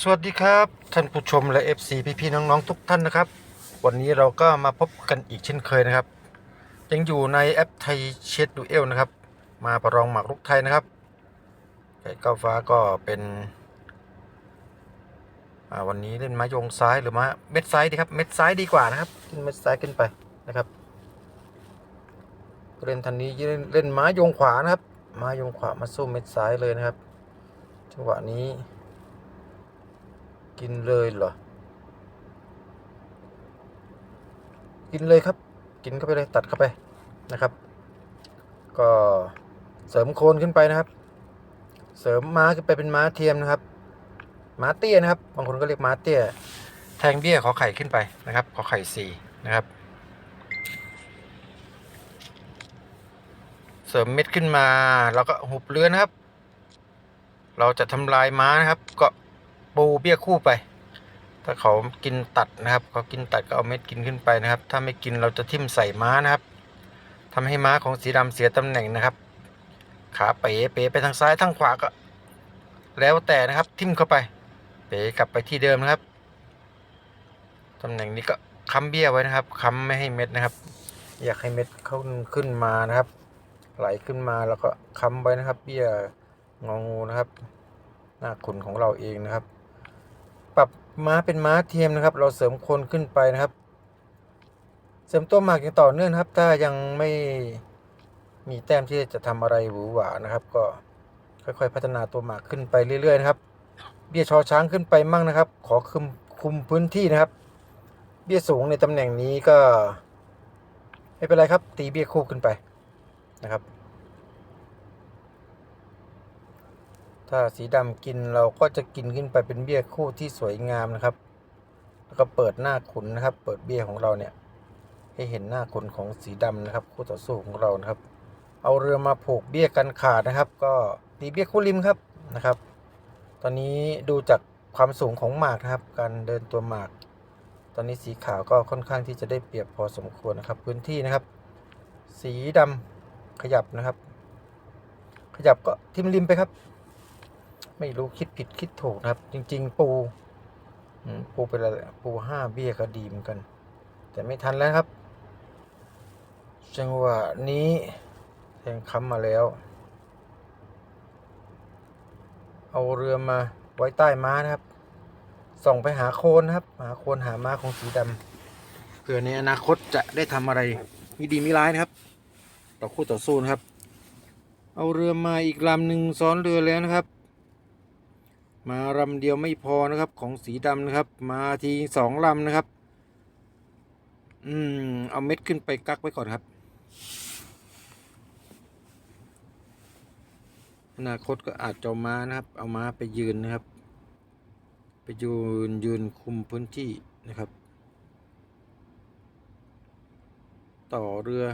สวัสดีครับท่านผู้ชมและ FC พี่ๆน้องๆทุกท่านนะครับ วันนี้เราก็มาพบกันอีกเช่นเคยนะครับ ยังอยู่ในแอปไทยเช็ดดูเอลนะครับ มาประลองหมากรุกไทยนะครับไก่ก้าฟ้าก็เป็นวันนี้เล่นไม้ยงซ้ายหรือมาเม็ดซ้ายดีครับ เม็ดซ้ายดีกว่านะครับขึ้นเม็ดซ้ายขึ้นไปนะครับเล่นทันนี้เล่นเล่นไม้ยงขวานะครับไม้ยงขวามาสู้เม็ดซ้ายเลยนะครับจังหวะนี้ กินเลยเหรอ กินเลยครับ กินเข้าไปเลยตัดเข้าไปนะครับ ก็เสริมโคนขึ้นไปนะครับ เสริมม้าขึ้นไปเป็นม้าเทียมนะครับ ม้าเตี้ยนะครับ บางคนก็เรียกม้าเตี้ย แทงเบี้ยขอไข่ขึ้นไปนะครับ ขอไข่สี่นะครับ เสริมเม็ดขึ้นมาแล้วก็หุบเรือนะครับ เราจะทำลายม้านะครับ ก็ ปูเบี้ยคู่ไป ถ้าเขากินตัดนะครับ เขากินตัดก็เอาเม็ดกินขึ้นไปนะครับ ถ้าไม่กินเราจะทิ่มใส่ม้านะครับทำให้ม้าของสีดำเสียตำแหน่งนะครับ ขาเป๋เป๋ไปทางซ้ายทางขวาก็ แล้วแต่นะครับทิ่มเข้าไป เป๋กลับไปที่เดิมนะครับตำแหน่งนี้ก็ค้ำเบี้ยไว้นะครับค้ำไม่ให้เม็ดนะครับ อยากให้เม็ดเขาขึ้นมานะครับ ไหลขึ้นมาแล้วก็ค้ำไว้นะครับ เบี้ยงองูนะครับ หน้าขุนของเราเองนะครับ ม้าเป็นม้าเทียมนะครับ เราเสริมคนขึ้นไปนะครับ เสริมตัวหมากอย่างต่อเนื่องครับ ถ้ายังไม่มีแต้มที่จะทำอะไรหวือหวานะครับ ก็ค่อยๆพัฒนาตัวหมากขึ้นไปเรื่อยๆนะครับ เบี้ยชอช้างขึ้นไปมั่งนะครับ ขอคุมคุมพื้นที่นะครับ เบี้ยสูงในตำแหน่งนี้ก็ ไม่เป็นไรครับ ตีเบี้ยคู่ขึ้นไปนะครับ ถ้าสีดำกินเราก็จะกินขึ้นไปเป็นเบี้ยคู่ที่สวยงามนะครับ แล้วก็เปิดหน้าขุนนะครับ เปิดเบี้ยของเราเนี่ย ให้เห็นหน้าขุนของสีดำนะครับ คู่ต่อสู้ของเรานะครับ เอาเรือมาผูกเบี้ยกันขาดนะครับ ก็ตีเบี้ยคู่ริมครับนะครับ ตอนนี้ดูจากความสูงของหมากนะครับ การเดินตัวหมาก ตอนนี้สีขาวก็ค่อนข้างที่จะได้เปรียบพอสมควรนะครับ พื้นที่นะครับ สีดำขยับนะครับ ขยับก็ทิมริมไปครับ ไม่รู้คิดผิดคิดถูกนะครับ จริง ๆ ปูปูเป็นอะไรปูห้าเบี้ยก็ดีเหมือนกัน แต่ไม่ทันแล้วครับ จังหวะนี้แทงค้ำมาแล้ว เอาเรือมาไว้ใต้ม้านะครับ ส่องไปหาโคนนะครับ หาโคนหาม้าของสีดำเผื่อในอนาคตจะได้ทำอะไรมีดีมีร้ายนะครับ ต่อคู่ต่อสู้นะครับ เอาเรือมาอีกลำหนึ่งซ้อนเรือแล้วนะครับ มาลำเดียวไม่พอนะครับ ของสีดำนะครับ มาทีสองลำนะครับ อืม เอาเม็ดขึ้นไปกักไว้ก่อนครับ อนาคตก็อาจจะม้านะครับ เอาม้าไปยืนนะครับ ไปยืนยืนคุมพื้นที่นะครับ ต่อเรือ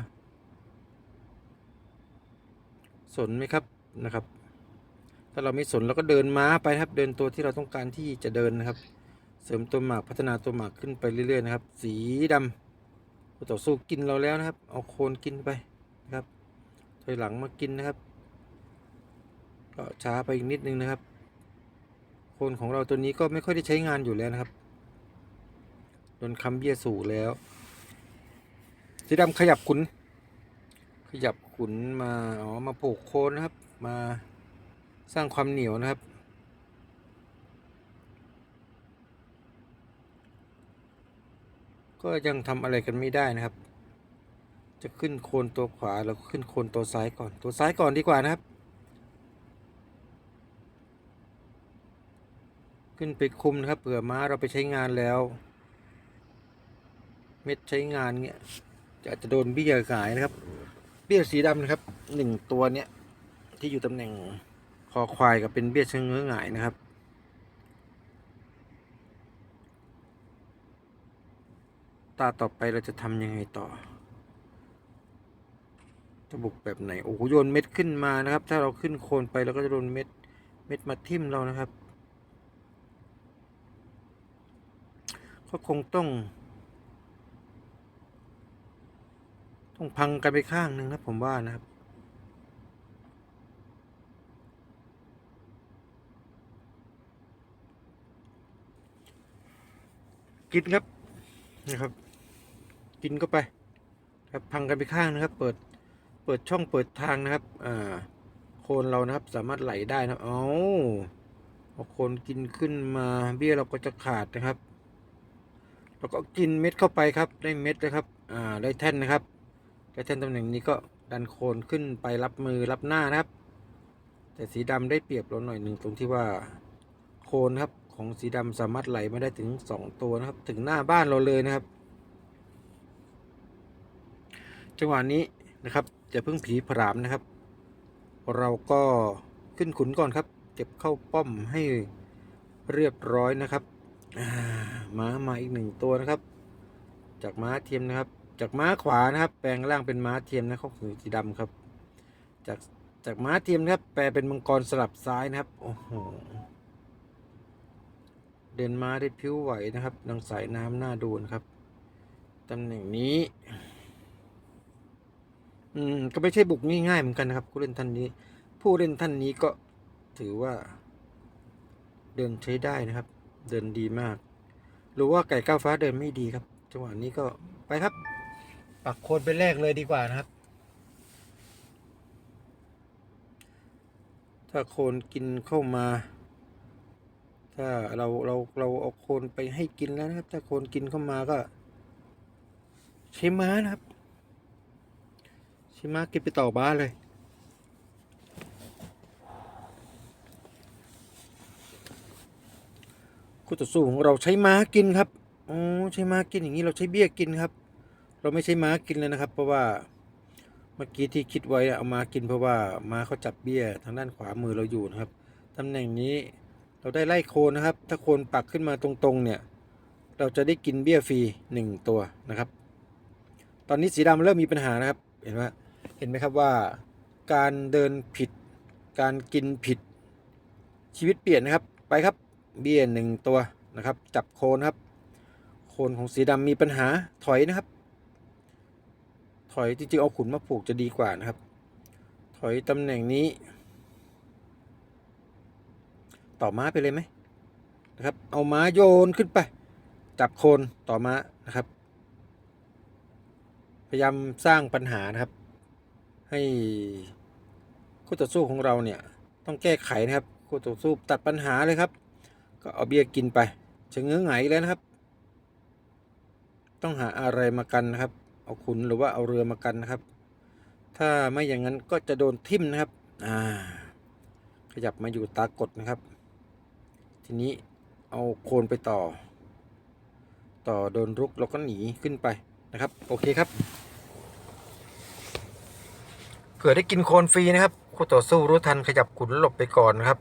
สนไหมครับนะครับ ถ้าเราไม่สนเราก็เดินม้าไปครับ เดินตัวที่เราต้องการที่จะเดินนะครับ เสริมตัวหมากพัฒนาตัวหมากขึ้นไปเรื่อยๆนะครับ สีดำคู่ต่อสู้กินเราแล้วนะครับ เอาโคนกินไปนะครับ ถอยหลังมากินนะครับ ก็ช้าไปอีกนิดนึงนะครับ โคนของเราตัวนี้ก็ไม่ค่อยได้ใช้งานอยู่แล้วนะครับโดนคำเบี้ยสู่แล้ว สีดำขยับขุน ขยับขุนมา อ๋อ มาผูกโคนนะครับ มา สร้างความเหนียวนะครับ ก็ยังทำอะไรกันไม่ได้นะครับ จะขึ้นโคนตัวขวาแล้วขึ้นโคนตัวซ้ายก่อน ตัวซ้ายก่อนดีกว่านะครับ ขึ้นไปคุมนะครับเผื่อม้าเราไปใช้งานแล้ว เม็ดใช้งานเงี้ยจะจะโดนเบี้ยหายนะครับ เบี้ยสีดำนะครับหนึ่งตัวเนี้ยที่อยู่ตำแหน่ง คอควายกับเป็นเบี้ยเชิงเงื้อหงายนะครับ ตาต่อไปเราจะทำยังไงต่อ จะบุกแบบไหน โอ้โหโยนเม็ดขึ้นมานะครับ ถ้าเราขึ้นโคนไปเราก็จะโดนเม็ด เม็ดมาทิ่มเรานะครับ ก็คงต้อง ต้องพังกันไปข้างหนึ่งนะผมว่านะครับ กินครับนะครับ กินเข้าไป ครับพังกันไปข้างนะครับ เปิดเปิดช่องเปิดทางนะครับอ่าโคนเรานะครับ สามารถไหลได้นะครับเอาพอโคนกินขึ้นมาเบี้ยเราก็จะขาดนะครับแล้วก็กินเม็ดเข้าไปครับ ได้เม็ดนะครับอ่าได้แท่นนะครับได้แท่นตำแหน่งนี้ก็ดันโคนขึ้นไปรับมือรับหน้านะครับ แต่สีดำได้เปรียบเราหน่อยหนึ่งตรงที่ว่าโคนครับ ของสีดำสามารถไหลมาได้ถึงสองตัวนะครับ ถึงหน้าบ้านเราเลยนะครับ จังหวะนี้นะครับจะเพิ่งผีผรามนะครับ เราก็ขึ้นขุนก่อนครับ เก็บเข้าป้อมให้เรียบร้อยนะครับม้ามาอีกหนึ่งตัวนะครับ จากม้าเทียมนะครับ จากม้าขวานะครับ แปลงร่างเป็นม้าเทียมนะครับคือสีดำครับ จากจากม้าเทียมนะครับ แปลเป็นมังกรสลับซ้ายนะครับ โอ้โห เดินม้าได้พริ้วไหวนะครับ ดังสายน้ำหน้าดูนะครับตำแหน่งนี้ อืม ก็ไม่ใช่บุกง่ายๆเหมือนกันนะครับ ผู้เล่นท่านนี้ ผู้เล่นท่านนี้ก็ถือว่า เดินใช้ได้นะครับ เดินดีมาก หรือว่าไก่ก้าวฟ้าเดินไม่ดีครับ จังหวะนี้ก็ไปครับ ปักโคนไปแรกเลยดีกว่านะครับ ถ้าโคนกินเข้ามา ถ้าเราเราเราเอาโคนไปให้กินแล้วนะครับ ถ้าโคนกินเข้ามาก็ใช้ม้านะครับใชิมาก็บไปต่อบ้านเลยคู่ต่อสู้ของเราใช้ม้ากินครับอ๋อใช้ม้ากินอย่างนี้เราใช้เบี้ยกินครับ เราไม่ใช้ม้ากินเลยนะครับ เพราะว่าเมื่อกี้ที่คิดไว้เอามากินเพราะว่าม้าเขาจับเบี้ยทางด้านขวามือเราอยู่นะครับตำแหน่งนี้ เราได้ไล่โคนนะครับ ถ้าโคนปักขึ้นมาตรงๆ เนี่ย เราจะได้กินเบี้ยฟรีหนึ่งตัวนะครับ ตอนนี้สีดำเริ่มมีปัญหานะครับ เห็นไหมเห็นไหมครับว่าการเดินผิด การกินผิด ชีวิตเปลี่ยนนะครับ ไปครับ เบี้ยหนึ่งตัวนะครับ จับโคนครับ โคนของสีดำมีปัญหาถอยนะครับ ถอยจริงๆเอาขุนมาผูกจะดีกว่านะครับ ถอยตำแหน่งนี้ ต่อม้าไปเลยไหมนะครับ เอาม้าโยนขึ้นไป จับโคนต่อม้านะครับ พยายามสร้างปัญหานะครับ ให้คู่ต่อสู้ของเราเนี่ยต้องแก้ไขนะครับคู่ต่อสู้ตัดปัญหาเลยครับ ก็เอาเบียร์กินไปชะเง้อไงแล้วนะครับ ต้องหาอะไรมากันนะครับ เอาขุนหรือว่าเอาเรือมากันนะครับ ถ้าไม่อย่างนั้นก็จะโดนทิ่มนะครับ อ่า ขยับมาอยู่ตากดนะครับ ทีนี้เอาโคนไปต่อ ต่อโดนรุกเราก็หนีขึ้นไปนะครับ โอเคครับ เผื่อได้กินโคนฟรีนะครับคู่ต่อสู้รู้ทันขยับขุนหลบไปก่อนนะครับ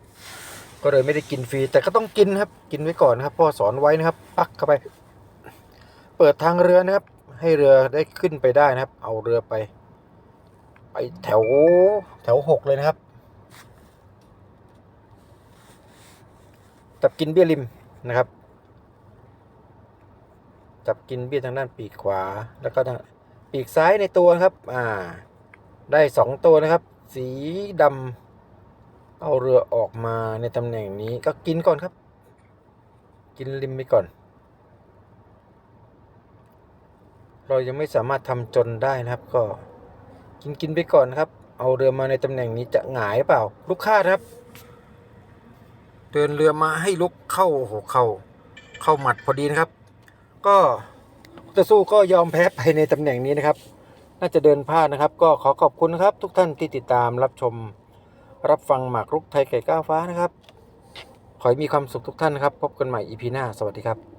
ก็เลยไม่ได้กินฟรีแต่ก็ต้องกินครับ กินไว้ก่อนนะครับพ่อสอนไว้นะครับ ปักเข้าไป เปิดทางเรือนะครับ ให้เรือได้ขึ้นไปได้นะครับ เอาเรือไป ไปแถวแถวหกเลยนะครับ จับกินเบี้ยริมนะครับ จับกินเบี้ยทางด้านปีกขวา แล้วก็ทางปีกซ้ายในตัวครับ อ่า ได้สองตัวนะครับ สีดำเอาเรือออกมาในตำแหน่งนี้ก็กินก่อนครับ กินริมไปก่อน เรายังไม่สามารถทำจนได้นะครับ ก็กินกินไปก่อนครับ เอาเรือมาในตำแหน่งนี้จะหงายเปล่า ลูกค้าครับ เดินเรือมาให้ลุกเข้าหัวเข้าเข้าหมัดพอดีนะครับ ก็จะสู้ก็ยอมแพ้ไปในตำแหน่งนี้นะครับ น่าจะเดินพลาดนะครับ ก็ขอขอบคุณนะครับ ทุกท่านที่ติดตามรับชม รับฟังหมากรุกไทยไก่ก้าวฟ้านะครับ ขอให้มีความสุขทุกท่านนะครับ พบกันใหม่อีพีหน้า สวัสดีครับ